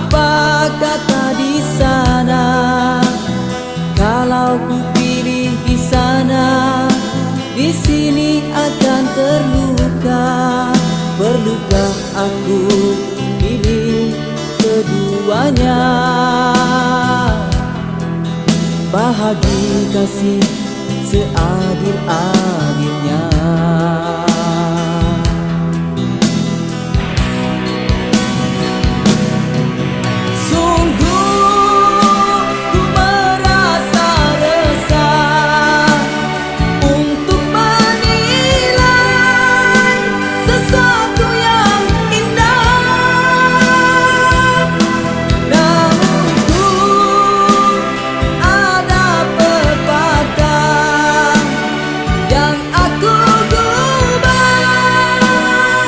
Apa kata di sana? Kalau ku pilih di sana Di sini akan terluka. Perlukah aku pilih keduanya? Bahagia kasih seadil adil.